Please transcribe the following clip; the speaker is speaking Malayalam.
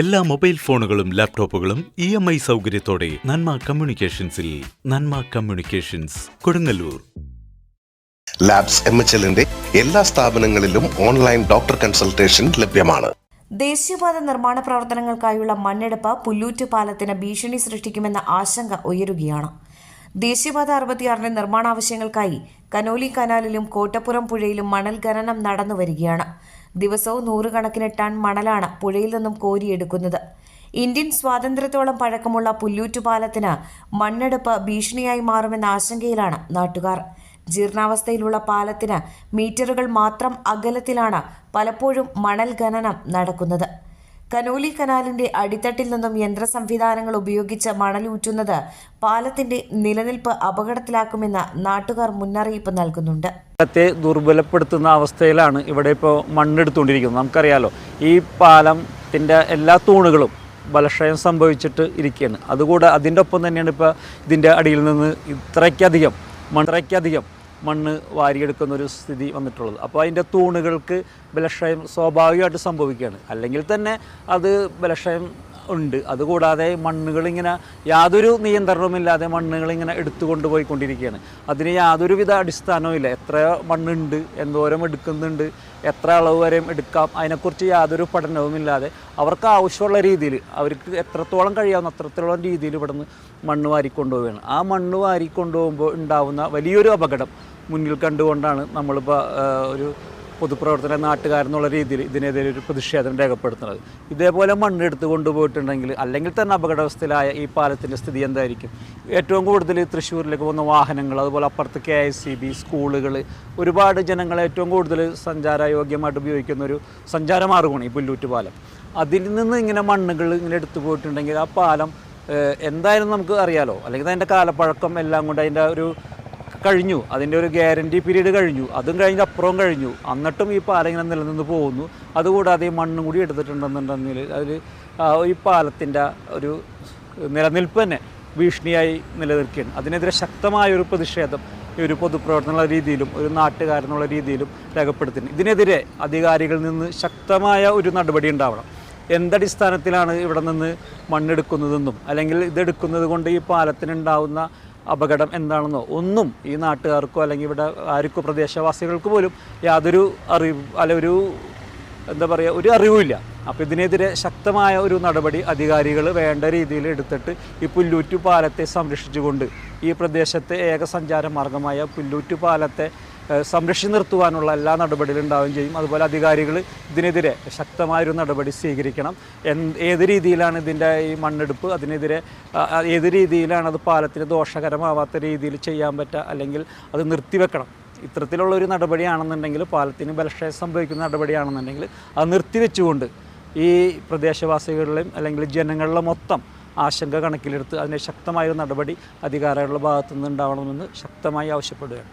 എല്ലാ മൊബൈൽ ഫോണുകളും ലാപ്ടോപ്പുകളും ഇ എം ഐ സൗകര്യത്തോടെ Nanma കമ്മ്യൂണിക്കേഷൻസിൽ Nanma communications Kodungallur. Labs M H എല്ലിന്റെ എല്ലാ സ്ഥാപനങ്ങളിലും ഓൺലൈൻ ഡോക്ടർ കൺസൾട്ടേഷൻ ലഭ്യമാണ്. ദേശീയപാത നിർമ്മാണ പ്രവർത്തനങ്ങൾക്കായുള്ള മണ്ണെടുപ്പ് പുല്ലൂറ്റ് പാലത്തിന് ഭീഷണി സൃഷ്ടിക്കുമെന്ന ആശങ്ക ഉയരുകയാണ്. ദേശീയപാത അറുപത്തിയാറിന്റെ നിർമ്മാണാവശ്യങ്ങൾക്കായി കനോലി കനാലിലും കോട്ടപ്പുറം പുഴയിലും മണൽ ഖനനം നടന്നുവരികയാണ്. ദിവസവും നൂറുകണക്കിന് ടൺ മണലാണ് പുഴയിൽ നിന്നും കോരിയെടുക്കുന്നത്. ഇന്ത്യൻ സ്വാതന്ത്ര്യത്തോളം പഴക്കമുള്ള പുല്ലൂറ്റുപാലത്തിന് മണ്ണെടുപ്പ് ഭീഷണിയായി മാറുമെന്ന ആശങ്കയിലാണ് നാട്ടുകാർ. ജീർണാവസ്ഥയിലുള്ള പാലത്തിന് മീറ്ററുകൾ മാത്രം അകലത്തിലാണ് പലപ്പോഴും മണൽ ഖനനം നടക്കുന്നത്. കനോലി കനാലിന്റെ അടിത്തട്ടിൽ നിന്നും യന്ത്ര സംവിധാനങ്ങൾ ഉപയോഗിച്ച് മണലൂറ്റുന്നത് പാലത്തിന്റെ നിലനിൽപ്പ് അപകടത്തിലാക്കുമെന്ന് നാട്ടുകാർ മുന്നറിയിപ്പ് നൽകുന്നുണ്ട്. പാലത്തെ ദുർബലപ്പെടുത്തുന്ന അവസ്ഥയിലാണ് ഇവിടെ ഇപ്പോൾ മണ്ണെടുത്തുകൊണ്ടിരിക്കുന്നത്. നമുക്കറിയാലോ ഈ പാലത്തിന്റെ എല്ലാ തൂണുകളും ബലക്ഷയം സംഭവിച്ചിട്ട് ഇരിക്കുകയാണ്. അതുകൂടെ അതിന്റെ ഒപ്പം തന്നെയാണ് ഇപ്പോൾ ഇതിന്റെ അടിയിൽ നിന്ന് ഇത്രയ്ക്കധികം മണ്ണിത്രയ്ക്കധികം മണ്ണ് വാരിയെടുക്കുന്ന ഒരു സ്ഥിതി വന്നിട്ടുള്ളത്. അപ്പോൾ അതിന്റെ തൂണുകൾക്ക് ബലക്ഷയം സ്വാഭാവികമായിട്ട് സംഭവിക്കുകയാണ്. അല്ലെങ്കിൽ തന്നെ അത് ബലക്ഷയം ഉണ്ട്. അതുകൂടാതെ മണ്ണുകളിങ്ങനെ യാതൊരു നിയന്ത്രണവുമില്ലാതെ മണ്ണുകൾ ഇങ്ങനെ എടുത്തു കൊണ്ടുപോയിക്കൊണ്ടിരിക്കുകയാണ് അതിന് യാതൊരുവിധ അടിസ്ഥാനവും ഇല്ല എത്ര മണ്ണുണ്ട് എന്തോരം എടുക്കുന്നുണ്ട് എത്ര അളവ് വരെയും എടുക്കാം അതിനെക്കുറിച്ച് യാതൊരു പഠനവുമില്ലാതെ അവർക്ക് ആവശ്യമുള്ള രീതിയിൽ അവർക്ക് എത്രത്തോളം കഴിയാവുന്ന അത്രത്തോളം രീതിയിൽ ഇവിടുന്ന് മണ്ണ് വാരിക്കൊണ്ടുപോവുകയാണ്. ആ മണ്ണ് വാരിക്കൊണ്ടുപോകുമ്പോൾ ഉണ്ടാവുന്ന വലിയൊരു അപകടം മുന്നിൽ കണ്ടുകൊണ്ടാണ് നമ്മളിപ്പോൾ ഒരു പൊതുപ്രവർത്തന നാട്ടുകാരെന്നുള്ള രീതിയിൽ ഇതിനെതിരെ ഒരു പ്രതിഷേധം രേഖപ്പെടുത്തുന്നത്. ഇതേപോലെ മണ്ണ് എടുത്തു കൊണ്ടുപോയിട്ടുണ്ടെങ്കിൽ അല്ലെങ്കിൽ തന്നെ അപകടാവസ്ഥയിലായ ഈ പാലത്തിന്റെ സ്ഥിതി എന്തായിരിക്കും? ഏറ്റവും കൂടുതൽ തൃശ്ശൂരിലേക്ക് പോകുന്ന വാഹനങ്ങൾ അതുപോലെ അപ്പുറത്ത് കെ ഐ സി ബി സ്കൂളുകൾ ഒരുപാട് ജനങ്ങൾ ഏറ്റവും കൂടുതൽ സഞ്ചാരയോഗ്യമായിട്ട് ഉപയോഗിക്കുന്ന ഒരു സഞ്ചാരമാർഗമാണ് ഈ പുല്ലൂറ്റ് പാലം. അതിൽ നിന്ന് ഇങ്ങനെ മണ്ണുകൾ ഇങ്ങനെ എടുത്തു പോയിട്ടുണ്ടെങ്കിൽ ആ പാലം എന്തായാലും നമുക്ക് അറിയാലോ? അല്ലെങ്കിൽ അതിന്റെ കാലപ്പഴക്കം എല്ലാം കൊണ്ട് അതിന്റെ ഒരു കഴിഞ്ഞു. അതിന്റെ ഒരു ഗ്യാരണ്ടി പീരീഡ് കഴിഞ്ഞു. അതും കഴിഞ്ഞ് അപ്പുറവും കഴിഞ്ഞു. എന്നിട്ടും ഈ പാലം ഇങ്ങനെ നിലനിന്ന് പോകുന്നു. അതുകൂടാതെ ഈ മണ്ണും കൂടി എടുത്തിട്ടുണ്ടെന്നുണ്ടെങ്കിൽ അതിൽ ഈ പാലത്തിന്റെ ഒരു നിലനിൽപ്പ് തന്നെ ഭീഷണിയായി നിലനിൽക്കുകയാണ്. അതിനെതിരെ ശക്തമായ ഒരു പ്രതിഷേധം ഈ ഒരു പൊതുപ്രവർത്തന രീതിയിലും ഒരു നാട്ടുകാരെന്നുള്ള രീതിയിലും രേഖപ്പെടുത്തുന്നു ഇതിനെതിരെ അധികാരികളിൽ നിന്ന് ശക്തമായ ഒരു നടപടി ഉണ്ടാവണം. എന്തടിസ്ഥാനത്തിലാണ് ഇവിടെ നിന്ന് മണ്ണെടുക്കുന്നതെന്നും അല്ലെങ്കിൽ ഇതെടുക്കുന്നത് കൊണ്ട് ഈ പാലത്തിനുണ്ടാവുന്ന അപകടം എന്താണെന്നോ ഒന്നും ഈ നാട്ടുകാർക്കോ അല്ലെങ്കിൽ ഇവിടെ ആർക്കോ പ്രദേശവാസികൾക്ക് പോലും യാതൊരു അറിവ് അല്ല ഒരു എന്താ പറയുക ഒരു അറിവുമില്ല അപ്പോൾ ഇതിനെതിരെ ശക്തമായ ഒരു നടപടി അധികാരികൾ വേണ്ട രീതിയിൽ എടുത്തിട്ട് ഈ പുല്ലൂറ്റു പാലത്തെ സംരക്ഷിച്ചുകൊണ്ട് ഈ പ്രദേശത്തെ ഏക സഞ്ചാര മാർഗമായ പുല്ലൂറ്റു പാലത്തെ സംരക്ഷിച്ച് നിർത്തുവാനുള്ള എല്ലാ നടപടികളും ഉണ്ടാവുകയും ചെയ്യും. അതുപോലെ അധികാരികൾ ഇതിനെതിരെ ശക്തമായൊരു നടപടി സ്വീകരിക്കണം. ഏത് രീതിയിലാണ് ഇതിന്റെ ഈ മണ്ണെടുപ്പ്? അതിനെതിരെ ഏത് രീതിയിലാണ് അത് പാലത്തിന് ദോഷകരമാവാത്ത രീതിയിൽ ചെയ്യാൻ പറ്റുക? അല്ലെങ്കിൽ അത് നിർത്തിവെക്കണം. ഇത്തരത്തിലുള്ള ഒരു നടപടിയാണെന്നുണ്ടെങ്കിൽ പാലത്തിന് ബലക്ഷയം സംഭവിക്കുന്ന നടപടിയാണെന്നുണ്ടെങ്കിൽ അത് നിർത്തിവെച്ചുകൊണ്ട് ഈ പ്രദേശവാസികളിലും അല്ലെങ്കിൽ ജനങ്ങളിലെ മൊത്തം ആശങ്ക കണക്കിലെടുത്ത് അതിനെ ശക്തമായ ഒരു നടപടി അധികാരികളുടെ ഭാഗത്തു നിന്ന് ഉണ്ടാവണമെന്ന് ശക്തമായി ആവശ്യപ്പെടുകയാണ്.